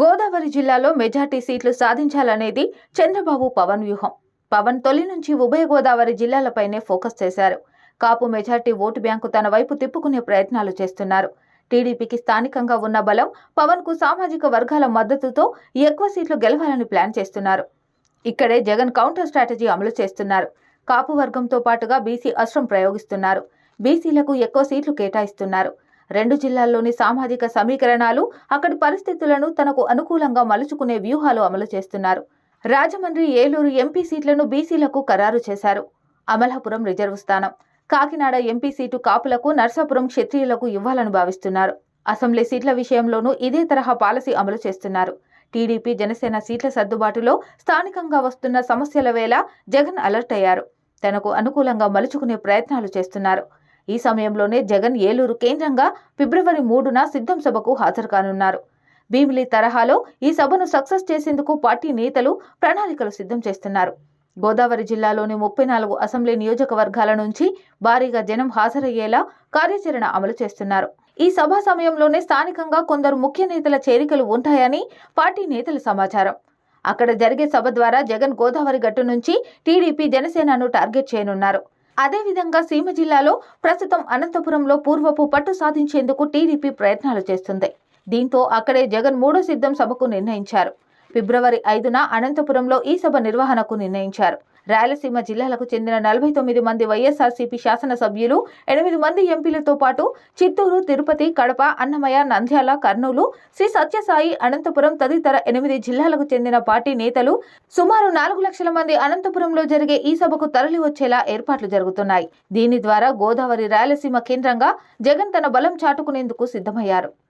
గోదావరి జిల్లాలో మెజార్టీ సీట్లు సాధించాలనేది చంద్రబాబు పవన్ వ్యూహం. పవన్ తొలి నుంచి ఉభయ గోదావరి జిల్లాలపైనే ఫోకస్ చేశారు. కాపు మెజార్టీ ఓటు బ్యాంకు తన వైపు తిప్పుకునే ప్రయత్నాలు చేస్తున్నారు. టీడీపీకి స్థానికంగా ఉన్న బలం పవన్కు సామాజిక వర్గాల మద్దతుతో ఎక్కువ సీట్లు గెలవాలని ప్లాన్ చేస్తున్నారు. ఇక్కడే జగన్ కౌంటర్ స్ట్రాటజీ అమలు చేస్తున్నారు. కాపు వర్గంతో పాటుగా బీసీ అస్త్రం ప్రయోగిస్తున్నారు. బీసీలకు ఎక్కువ సీట్లు కేటాయిస్తున్నారు. రెండు జిల్లాల్లోని సామాజిక సమీకరణాలు అక్కడి పరిస్థితులను తనకు అనుకూలంగా మలుచుకునే వ్యూహాలు అమలు చేస్తున్నారు. రాజమండ్రి ఏలూరు ఎంపీ సీట్లను బీసీలకు ఖరారు చేశారు. అమలాపురం రిజర్వ్ స్థానం. కాకినాడ ఎంపీ సీటు కాపులకు నర్సాపురం క్షత్రియులకు ఇవ్వాలని భావిస్తున్నారు. అసెంబ్లీ సీట్ల విషయంలోనూ ఇదే తరహా పాలసీ అమలు చేస్తున్నారు. టీడీపీ జనసేన సీట్ల సర్దుబాటులో స్థానికంగా వస్తున్న సమస్యల వేళ జగన్ అలర్ట్ అయ్యారు. తనకు అనుకూలంగా మలుచుకునే ప్రయత్నాలు చేస్తున్నారు. ఈ సమయంలోనే జగన్ ఏలూరు కేంద్రంగా ఫిబ్రవరి మూడున సిద్ధం సభకు హాజరు కానున్నారు భీమిలి తరహాలో ఈ సభను సక్సెస్ చేసేందుకు పార్టీ నేతలు ప్రణాళికలు సిద్ధం చేస్తున్నారు. గోదావరి జిల్లాలోని ముప్పై నాలుగు అసెంబ్లీ నియోజకవర్గాల నుంచి భారీగా జనం హాజరయ్యేలా కార్యాచరణ అమలు చేస్తున్నారు. ఈ సభ సమయంలోనే స్థానికంగా కొందరు ముఖ్య నేతల చేరికలు ఉంటాయని పార్టీ నేతల సమాచారం. అక్కడ జరిగే సభ ద్వారా జగన్ గోదావరి గట్టు నుంచి టీడీపీ జనసేనను టార్గెట్ చేయనున్నారు. అదేవిధంగా సీమ జిల్లాలో ప్రస్తుతం అనంతపురంలో పూర్వపు పట్టు సాధించేందుకు టీడీపీ ప్రయత్నాలు చేస్తుంది. దీంతో అక్కడే జగన్ మూడో సిద్ధం సభకు నిర్ణయించారు. ఫిబ్రవరి ఐదున అనంతపురంలో ఈ సభ నిర్వహణకు నిర్ణయించారు. రాయలసీమ జిల్లాలకు చెందిన నలభై తొమ్మిది మంది వైఎస్ఆర్సీపీ శాసనసభ్యులు ఎనిమిది మంది ఎంపీలతో పాటు చిత్తూరు తిరుపతి కడప అన్నమయ్య నంద్యాల కర్నూలు శ్రీ సత్యసాయి అనంతపురం తదితర ఎనిమిది జిల్లాలకు చెందిన పార్టీ నేతలు సుమారు నాలుగు లక్షల మంది అనంతపురంలో జరిగే ఈ సభకు తరలి వచ్చేలా ఏర్పాట్లు జరుగుతున్నాయి. దీని ద్వారా గోదావరి రాయలసీమ కేంద్రంగా జగన్ తన బలం చాటుకునేందుకు సిద్ధమయ్యారు.